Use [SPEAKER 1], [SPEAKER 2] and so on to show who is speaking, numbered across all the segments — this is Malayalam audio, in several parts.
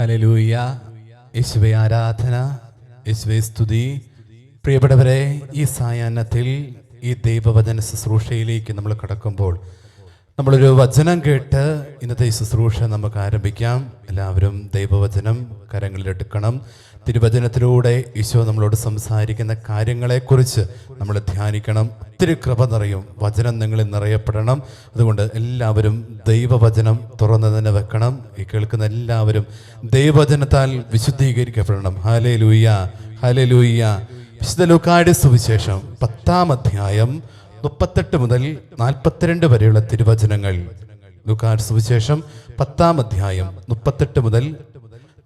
[SPEAKER 1] ഹലലൂയ യേശുവെ ആരാധന യേശുവെ സ്തുതി. പ്രിയപ്പെട്ടവരെ ഈ സായാഹ്നത്തിൽ ഈ ദൈവവചന ശുശ്രൂഷയിലേക്ക് നമ്മൾ കടക്കുമ്പോൾ നമ്മളൊരു വചനം കേട്ട് ഇന്നത്തെ ഈ ശുശ്രൂഷ നമുക്ക് ആരംഭിക്കാം. എല്ലാവരും ദൈവവചനം കരങ്ങളിലെടുക്കണം തിരുവചനത്തിലൂടെ ഈശോ നമ്മളോട് സംസാരിക്കുന്ന കാര്യങ്ങളെക്കുറിച്ച് നമ്മൾ ധ്യാനിക്കണം. ഒത്തിരി കൃപ നിറയും. വചനം നിങ്ങളിൽ നിറയപ്പെടണം. അതുകൊണ്ട് എല്ലാവരും ദൈവവചനം തുറന്നു തന്നെ വെക്കണം. ഈ കേൾക്കുന്ന എല്ലാവരും ദൈവവചനത്താൽ വിശുദ്ധീകരിക്കപ്പെടണം. ഹാലേ ലൂയ്യ ഹാലേ ലൂയ്യ വിശുദ്ധ ലൂക്കാടി സുവിശേഷം പത്താം അധ്യായം മുപ്പത്തെട്ട് മുതൽ നാൽപ്പത്തിരണ്ട് വരെയുള്ള തിരുവചനങ്ങൾ. ലുക്കാർ സുവിശേഷം പത്താം അധ്യായം മുപ്പത്തെട്ട് മുതൽ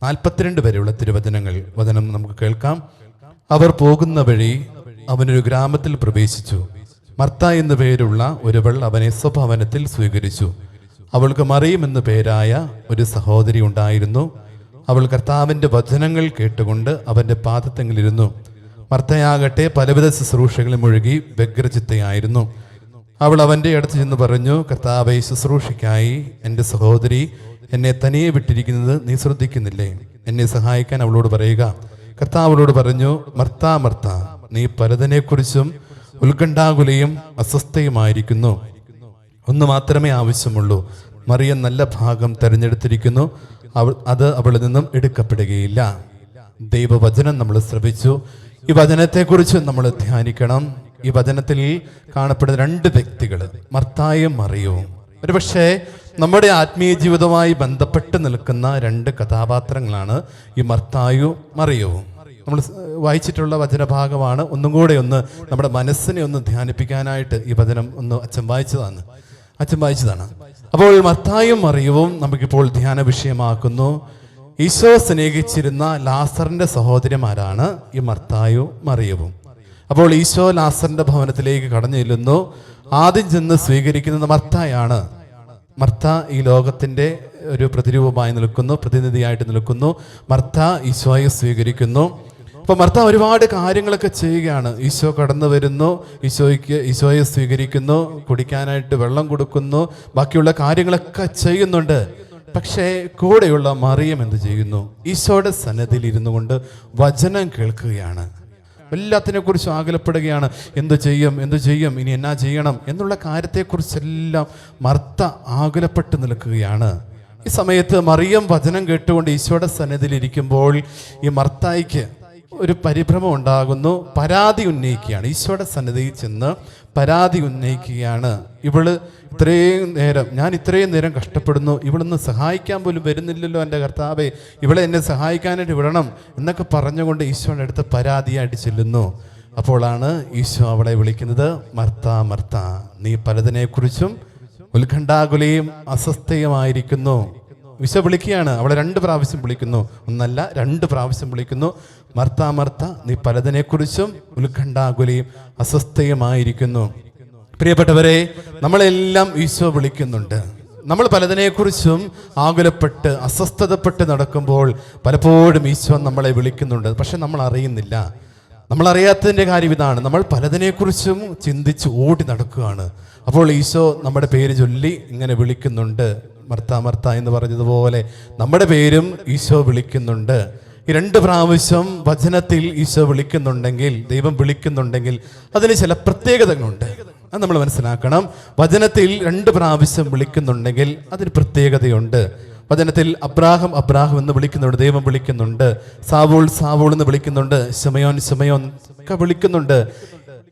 [SPEAKER 1] നാൽപ്പത്തിരണ്ട് വരെയുള്ള തിരുവചനങ്ങൾ. വചനം നമുക്ക് കേൾക്കാം. അവർ പോകുന്ന വഴി അവനൊരു ഗ്രാമത്തിൽ പ്രവേശിച്ചു. മർത്ത എന്ന പേരുള്ള ഒരുവൾ അവനെ സ്വഭവനത്തിൽ സ്വീകരിച്ചു. അവൾക്ക് മറിയും എന്ന പേരായ ഒരു സഹോദരി ഉണ്ടായിരുന്നു. അവൾ കർത്താവിന്റെ വചനങ്ങൾ കേട്ടുകൊണ്ട് അവന്റെ പാദത്തെങ്കിലിരുന്നു മർത്തയാകട്ടെ പലവിധ ശുശ്രൂഷകളിൽ മുഴുകി വ്യഗ്രചിത്തയായിരുന്നു. അവൾ അവന്റെ അടുത്ത് ചെന്ന് പറഞ്ഞു കർത്താവെ ശുശ്രൂഷയ്ക്കായി എന്റെ സഹോദരി എന്നെ തനിയെ വിട്ടിരിക്കുന്നത് നീ ശ്രദ്ധിക്കുന്നില്ലേ? എന്നെ സഹായിക്കാൻ അവളോട് പറയുക. കർത്താവ് അവളോട് പറഞ്ഞു മർത്ത മർത്ത നീ പലതിനെക്കുറിച്ചും ഉത്കണ്ഠാകുലയും അസ്വസ്ഥയുമായിരിക്കുന്നു. ഒന്ന് മാത്രമേ ആവശ്യമുള്ളൂ. മറിയം നല്ല ഭാഗം തിരഞ്ഞെടുത്തിരിക്കുന്നു. അവൾ അത് അവളിൽ നിന്നും എടുക്കപ്പെടുകയില്ല. ദൈവവചനം നമ്മൾ ശ്രവിച്ചു. ഈ വചനത്തെക്കുറിച്ച് നമ്മൾ ധ്യാനിക്കണം. ഈ വചനത്തിൽ കാണപ്പെടുന്ന രണ്ട് വ്യക്തികൾ മർത്തായും മറിയവും. ഒരുപക്ഷെ നമ്മുടെ ആത്മീയ ജീവിതവുമായി ബന്ധപ്പെട്ട് നിൽക്കുന്ന രണ്ട് കഥാപാത്രങ്ങളാണ് ഈ മർത്തായു മറിയവും. നമ്മൾ വായിച്ചിട്ടുള്ള വചനഭാഗമാണ്. ഒന്നും കൂടെ ഒന്ന് നമ്മുടെ മനസ്സിനെ ഒന്ന് ധ്യാനിപ്പിക്കാനായിട്ട് ഈ വചനം ഒന്ന് അച്ഛൻ വായിച്ചതാണ്. അച്ഛൻ വായിച്ചതാണ്. അപ്പോൾ മർത്തായും മറിയവും നമുക്കിപ്പോൾ ധ്യാന വിഷയമാക്കുന്നു ഈശോ സ്നേഹിച്ചിരുന്ന ലാസറിന്റെ സഹോദരിമാരാണ് ഈ മർത്തായും മറിയവും. അപ്പോൾ ഈശോ ലാസറിന്റെ ഭവനത്തിലേക്ക് കടന്നു ചെല്ലുന്നു. ആദ്യം ചെന്ന് സ്വീകരിക്കുന്നത് മർത്തായാണ്. മർത്ത ഈ ലോകത്തിന്റെ ഒരു പ്രതിരൂപമായി നിൽക്കുന്നു പ്രതിനിധിയായിട്ട് നിൽക്കുന്നു. മർത്ത ഈശോയെ സ്വീകരിക്കുന്നു. അപ്പോൾ മർത്ത ഒരുപാട് കാര്യങ്ങളൊക്കെ ചെയ്യുകയാണ്. ഈശോ കടന്നു വരുന്നു ഈശോയ്ക്ക് ഈശോയെ സ്വീകരിക്കുന്നു കുടിക്കാനായിട്ട് വെള്ളം കൊടുക്കുന്നു ബാക്കിയുള്ള കാര്യങ്ങളൊക്കെ ചെയ്യുന്നുണ്ട്. പക്ഷേ കൂടെയുള്ള മറിയം എന്ത് ചെയ്യുന്നു? ഈശോയുടെ സന്നദ്ധിയിൽ ഇരുന്നു കൊണ്ട് വചനം കേൾക്കുകയാണ്. എല്ലാത്തിനെ കുറിച്ചും ആകലപ്പെടുകയാണ്. എന്ത് ചെയ്യും? എന്ത് ചെയ്യും? ഇനി എന്നാ ചെയ്യണം? എന്നുള്ള കാര്യത്തെക്കുറിച്ചെല്ലാം മർത്ത ആകുലപ്പെട്ട് നിൽക്കുകയാണ്. ഈ സമയത്ത് മറിയം വചനം കേട്ടുകൊണ്ട് ഈശോയുടെ സന്നിധിയിൽ ഇരിക്കുമ്പോൾ ഈ മർത്തായിക്ക് ഒരു പരിഭ്രമം ഉണ്ടാകുന്നു പരാതി ഉന്നയിക്കുകയാണ്. ഈശോയുടെ സന്നിധിയിൽ ചെന്ന് പരാതി ഉന്നയിക്കുകയാണ്. ഇവൾ ഇത്രയും നേരം ഞാൻ ഇത്രയും നേരം കഷ്ടപ്പെടുന്നു ഇവളൊന്ന് സഹായിക്കാൻ പോലും വരുന്നില്ലല്ലോ എന്റെ കർത്താവെ ഇവളെ എന്നെ സഹായിക്കാനായിട്ട് വിടണം എന്നൊക്കെ പറഞ്ഞുകൊണ്ട് ഈശോയുടെ അടുത്ത് പരാതിയായിട്ട് ചെല്ലുന്നു. അപ്പോഴാണ് ഈശോ അവളെ വിളിക്കുന്നത് മർത്ത മർത്ത നീ പലതിനെക്കുറിച്ചും ഉത്കണ്ഠാകുലയും അസ്വസ്ഥയുമായിരിക്കുന്നു. വിശ വിളിക്കുകയാണ്. അവളെ രണ്ട് പ്രാവശ്യം വിളിക്കുന്നു. ഒന്നല്ല രണ്ട് പ്രാവശ്യം വിളിക്കുന്നു. മർത്ത മർത്ത നീ പലതിനെക്കുറിച്ചും ഉത്കണ്ഠാകുലയും അസ്വസ്ഥയുമായിരിക്കുന്നു. പ്രിയപ്പെട്ടവരെ നമ്മളെല്ലാം ഈശോ വിളിക്കുന്നുണ്ട്. നമ്മൾ പലതിനെക്കുറിച്ചും ആകുലപ്പെട്ട് അസ്വസ്ഥതപ്പെട്ട് നടക്കുമ്പോൾ പലപ്പോഴും ഈശോ നമ്മളെ വിളിക്കുന്നുണ്ട്. പക്ഷെ നമ്മൾ അറിയുന്നില്ല. നമ്മൾ അറിയാത്തതിന്റെ കാര്യം ഇതാണ്. നമ്മൾ പലതിനെക്കുറിച്ചും ചിന്തിച്ച് ഓടി നടക്കുകയാണ്. അപ്പോൾ ഈശോ നമ്മുടെ പേര് ചൊല്ലി ഇങ്ങനെ വിളിക്കുന്നുണ്ട്. മർത്ത മർത്ത എന്ന് പറഞ്ഞതുപോലെ നമ്മുടെ പേരും ഈശോ വിളിക്കുന്നുണ്ട്. ഈ രണ്ട് പ്രാവശ്യം വചനത്തിൽ ഈശോ വിളിക്കുന്നുണ്ടെങ്കിൽ ദൈവം വിളിക്കുന്നുണ്ടെങ്കിൽ അതിന് ചില പ്രത്യേകതകളുണ്ട്. അത് നമ്മൾ മനസ്സിലാക്കണം. വചനത്തിൽ രണ്ട് പ്രാവശ്യം വിളിക്കുന്നുണ്ടെങ്കിൽ അതിന് പ്രത്യേകതയുണ്ട്. വചനത്തിൽ അബ്രാഹം അബ്രാഹം എന്ന് വിളിക്കുന്നുണ്ട് ദൈവം വിളിക്കുന്നുണ്ട്. സാവോൾ സാവോൾ എന്ന് വിളിക്കുന്നുണ്ട് ശമയോൻ ശമയോൻ ഒക്കെ വിളിക്കുന്നുണ്ട്.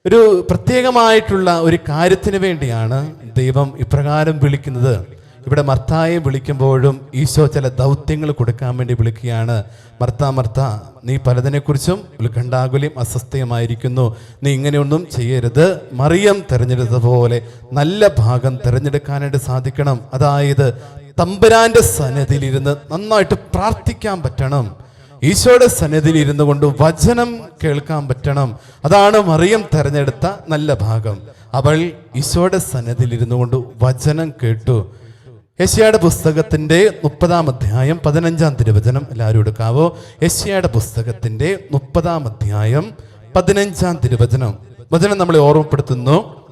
[SPEAKER 1] ഒരു പ്രത്യേകമായിട്ടുള്ള ഒരു കാര്യത്തിന് വേണ്ടിയാണ് ദൈവം ഇപ്രകാരം വിളിക്കുന്നത്. ഇവിടെ മർത്തായെ വിളിക്കുമ്പോഴും ഈശോ ചില ദൗത്യങ്ങൾ കൊടുക്കാൻ വേണ്ടി വിളിക്കുകയാണ്. മർത്ത മർത്ത നീ പലതിനെക്കുറിച്ചും ഉത്കണ്ഠാകുലയും അസ്വസ്ഥയുമായിരിക്കുന്നു. നീ ഇങ്ങനെയൊന്നും ചെയ്യരുത്. മറിയം തിരഞ്ഞെടുത്തതുപോലെ നല്ല ഭാഗം തിരഞ്ഞെടുക്കാനായിട്ട് സാധിക്കണം. അതായത് തമ്പുരാന്റെ സന്നിധിയിലിരുന്ന് നന്നായിട്ട് പ്രാർത്ഥിക്കാൻ പറ്റണം. ഈശോയുടെ സന്നിധിയിൽ ഇരുന്നു കൊണ്ട് വചനം കേൾക്കാൻ പറ്റണം. അതാണ് മറിയം തിരഞ്ഞെടുത്ത നല്ല ഭാഗം. അവൾ ഈശോയുടെ സന്നിധിയിൽ ഇരുന്നു കൊണ്ട് വചനം കേട്ടു. യശയുടെ പുസ്തകത്തിന്റെ മുപ്പതാം അധ്യായം പതിനഞ്ചാം തിരുവചനം എല്ലാവരും എടുക്കാവോ? യശയുടെ പുസ്തകത്തിന്റെ മുപ്പതാം അധ്യായം പതിനഞ്ചാം തിരുവചനം. വചനം നമ്മളെ ഓർമ്മപ്പെടുത്തുന്നു.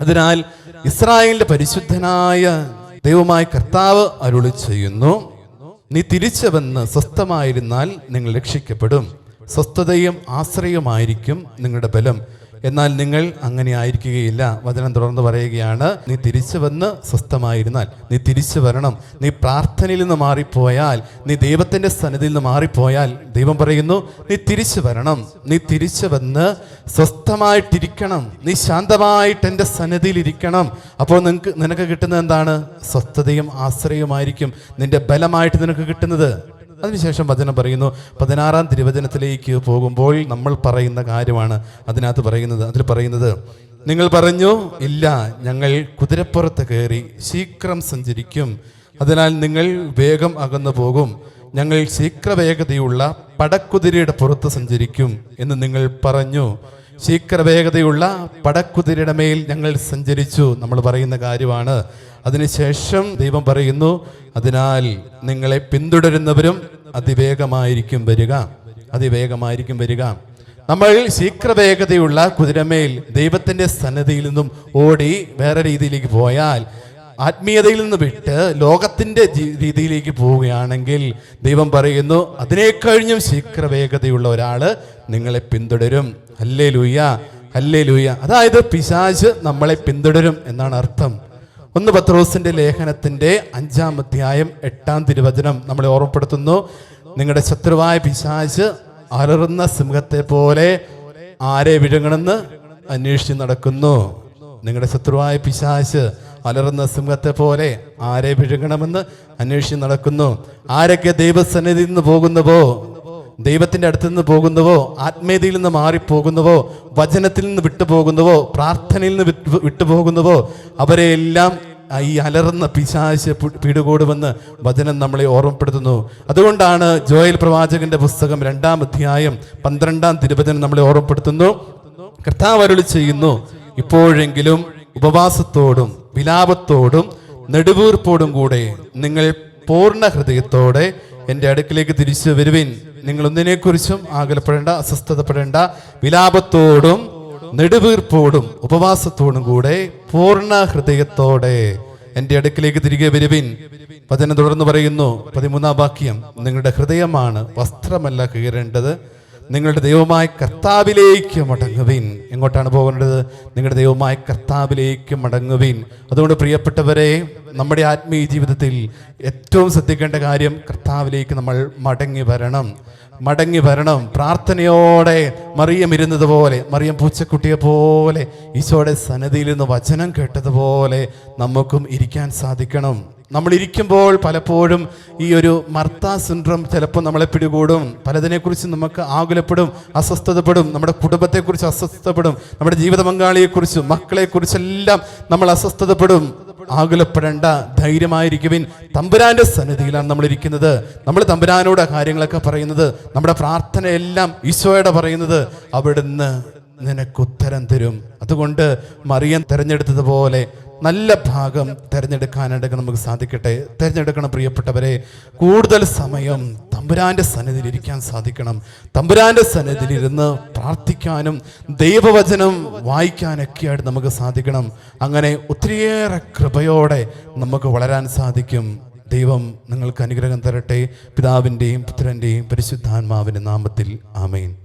[SPEAKER 1] അതിനാൽ ഇസ്രായേലിന്റെ പരിശുദ്ധനായ ദൈവമായ കർത്താവ് അരുളി ചെയ്യുന്നു. നീ തിരിച്ചു വന്ന് സ്വസ്ഥമായിരുന്നാൽ നിങ്ങൾ രക്ഷിക്കപ്പെടും. സ്വസ്ഥതയും ആശ്രയമായിരിക്കും നിങ്ങളുടെ ബലം. എന്നാൽ നിങ്ങൾ അങ്ങനെ ആയിരിക്കുകയില്ല. വചനം തുടർന്ന് പറയുകയാണ് നീ തിരിച്ചു വന്ന് സ്വസ്ഥമായിരുന്നാൽ നീ തിരിച്ചു വരണം. നീ പ്രാർത്ഥനയിൽ നിന്ന് മാറിപ്പോയാൽ നീ ദൈവത്തിന്റെ സന്നിധിയിൽ നിന്ന് മാറിപ്പോയാൽ ദൈവം പറയുന്നു നീ തിരിച്ചു വരണം. നീ തിരിച്ചു വന്ന് സ്വസ്ഥമായിട്ടിരിക്കണം. നീ ശാന്തമായിട്ട് എന്റെ സന്നിധിയിൽ ഇരിക്കണം. അപ്പോൾ നിനക്ക് നിനക്ക് കിട്ടുന്നത് എന്താണ്? സ്വസ്ഥതയും ആശ്രയവുമായിരിക്കും. നിന്റെ ബലമായിട്ട് നിനക്ക് കിട്ടുന്നത് അതിനുശേഷം വചനം പറയുന്നു പതിനാറാം തിരുവചനത്തിലേക്ക് പോകുമ്പോൾ നമ്മൾ പറയുന്ന കാര്യമാണ് അതിനകത്ത് പറയുന്നത്. അതിൽ പറയുന്നത് നിങ്ങൾ പറഞ്ഞു ഇല്ല ഞങ്ങൾ കുതിരപ്പുറത്ത് കയറി ശീഘ്രം സഞ്ചരിക്കും. അതിനാൽ നിങ്ങൾ വേഗം അകന്നു പോകും. ഞങ്ങൾ ശീഘ്രവേഗതയുള്ള പടക്കുതിരയുടെ പുറത്ത് സഞ്ചരിക്കും എന്ന് നിങ്ങൾ പറഞ്ഞു. ശീഘ്രവേഗതയുള്ള പടക്കുതിരയുടെ മേൽ ഞങ്ങൾ സഞ്ചരിച്ചു നമ്മൾ പറയുന്ന കാര്യമാണ്. അതിനുശേഷം ദൈവം പറയുന്നു അതിനാൽ നിങ്ങളെ പിന്തുടരുന്നവരും അതിവേഗമായിരിക്കും വരിക. അതിവേഗമായിരിക്കും വരിക. നമ്മൾ ശീഘ്രവേഗതയുള്ള കുതിരമേൽ ദൈവത്തിന്റെ സന്നദ്ധിയിൽ നിന്നും ഓടി വേറെ രീതിയിലേക്ക് പോയാൽ ആത്മീയതയിൽ നിന്ന് വിട്ട് ലോകത്തിന്റെ രീതിയിലേക്ക് പോവുകയാണെങ്കിൽ ദൈവം പറയുന്നു അതിനെ കഴിഞ്ഞും ശീഘ്രവേഗതയുള്ള ഒരാൾ നിങ്ങളെ പിന്തുടരും. അല്ലേ ലൂയ അല്ലേ ലൂയ അതായത് പിശാജ് നമ്മളെ പിന്തുടരും എന്നാണ് അർത്ഥം. ഒന്ന് പത്രോസിന്റെ ലേഖനത്തിന്റെ അഞ്ചാം അധ്യായം എട്ടാം തിരുവചനം നമ്മളെ ഓർമ്മപ്പെടുത്തുന്നു. നിങ്ങളുടെ ശത്രുവായ പിശാച് അലറുന്ന സിംഹത്തെ പോലെ ആരെ വിഴുങ്ങണമെന്ന് അന്വേഷിച്ച് നടക്കുന്നു. നിങ്ങളുടെ ശത്രുവായ പിശാച് അലറുന്ന സിംഹത്തെ പോലെ ആരെ വിഴുങ്ങണമെന്ന് അന്വേഷിച്ച് നടക്കുന്നു. ആരൊക്കെ ദൈവസന്നിധിയിൽ നിന്ന് പോകുന്നുവോ? ദൈവത്തിന്റെ അടുത്ത് നിന്ന് പോകുന്നുവോ ആത്മീയതയിൽ നിന്ന് മാറിപ്പോകുന്നുവോ വചനത്തിൽ നിന്ന് വിട്ടുപോകുന്നുവോ പ്രാർത്ഥനയിൽ നിന്ന് വിട്ടു വിട്ടുപോകുന്നുവോ അവരെയെല്ലാം ഈ അലർന്ന പിശാശ് പിടുകൂടുമെന്ന് വചനം നമ്മളെ ഓർമ്മപ്പെടുത്തുന്നു. അതുകൊണ്ടാണ് ജോയൽ പ്രവാചകന്റെ പുസ്തകം രണ്ടാം അധ്യായം പന്ത്രണ്ടാം തിരുവചനം നമ്മളെ ഓർമ്മപ്പെടുത്തുന്നു. കർത്താവ് ചെയ്യുന്നു ഇപ്പോഴെങ്കിലും ഉപവാസത്തോടും വിലാപത്തോടും നെടുവീർപ്പോടും കൂടെ നിങ്ങൾ പൂർണ ഹൃദയത്തോടെ എന്റെ അടുക്കിലേക്ക് തിരിച്ചു വരുവിൻ. നിങ്ങൾ ഒന്നിനെക്കുറിച്ചും ആകലപ്പെടേണ്ട അസ്വസ്ഥതപ്പെടേണ്ട വിലാപത്തോടും നെടുവീർപ്പോടും ഉപവാസത്തോടും കൂടെ പൂർണ ഹൃദയത്തോടെ എന്റെ അടുക്കിലേക്ക് തിരികെ വരുവിൻ. വചനം തുടർന്ന് പറയുന്നു പതിമൂന്നാം വാക്യം നിങ്ങളുടെ ഹൃദയമാണ് വസ്ത്രമല്ല കീറേണ്ടത്. നിങ്ങളുടെ ദൈവമായ കർത്താവിലേക്ക് മടങ്ങുവിൻ. എങ്ങോട്ടാണ് പോകേണ്ടത്? നിങ്ങളുടെ ദൈവമായ കർത്താവിലേക്ക് മടങ്ങുവിൻ. അതുകൊണ്ട് പ്രിയപ്പെട്ടവരെ നമ്മുടെ ആത്മീയ ജീവിതത്തിൽ ഏറ്റവും ശ്രദ്ധിക്കേണ്ട കാര്യം കർത്താവിലേക്ക് നമ്മൾ മടങ്ങി വരണം. മടങ്ങി വരണം. പ്രാർത്ഥനയോടെ മറിയം ഇരുന്നത് പോലെ മറിയം പൂച്ചക്കുട്ടിയെ പോലെ ഈശോയുടെ സന്നദ്ധിയിൽ നിന്ന് വചനം കേട്ടതുപോലെ നമുക്കും ഇരിക്കാൻ സാധിക്കണം. നമ്മൾ ഇരിക്കുമ്പോൾ പലപ്പോഴും ഈ ഒരു മർത്ത സിൻഡ്രം ചിലപ്പോൾ നമ്മളെ പിടികൂടും. പലതിനെക്കുറിച്ച് നമുക്ക് ആകുലപ്പെടും അസ്വസ്ഥതപ്പെടും. നമ്മുടെ കുടുംബത്തെക്കുറിച്ച് അസ്വസ്ഥപ്പെടും നമ്മുടെ ജീവിത പങ്കാളിയെക്കുറിച്ചും മക്കളെക്കുറിച്ചെല്ലാം നമ്മൾ അസ്വസ്ഥതപ്പെടും. ആകുലപ്പെടേണ്ട ധൈര്യമായിരിക്കുവിൻ. തമ്പുരാന്റെ സന്നിധിയിലാണ് നമ്മൾ ഇരിക്കുന്നത് നമ്മൾ തമ്പുരാനോട് കാര്യങ്ങളൊക്കെ പറയുന്നത് നമ്മുടെ പ്രാർത്ഥനയെല്ലാം ഈശോയുടെ പറയുന്നത് അവിടുന്ന് നിനക്കുത്തരം തരും. അതുകൊണ്ട് മറിയൻ തിരഞ്ഞെടുത്തതുപോലെ നല്ല ഭാഗം തിരഞ്ഞെടുക്കാനായിട്ട് നമുക്ക് സാധിക്കട്ടെ. തിരഞ്ഞെടുക്കണം പ്രിയപ്പെട്ടവരെ. കൂടുതൽ സമയം തമ്പുരാന്റെ സന്നിധിയിൽ ഇരിക്കാൻ സാധിക്കണം. തമ്പുരാന്റെ സന്നിധിയിൽ ഇരുന്ന് പ്രാർത്ഥിക്കാനും ദൈവവചനം വായിക്കാനൊക്കെയായിട്ട് നമുക്ക് സാധിക്കണം. അങ്ങനെ ഒത്തിരിയേറെ കൃപയോടെ നമുക്ക് വളരാൻ സാധിക്കും. ദൈവം നിങ്ങൾക്ക് അനുഗ്രഹം തരട്ടെ. പിതാവിന്റെയും പുത്രന്റെയും പരിശുദ്ധാത്മാവിന്റെ നാമത്തിൽ ആമേൻ.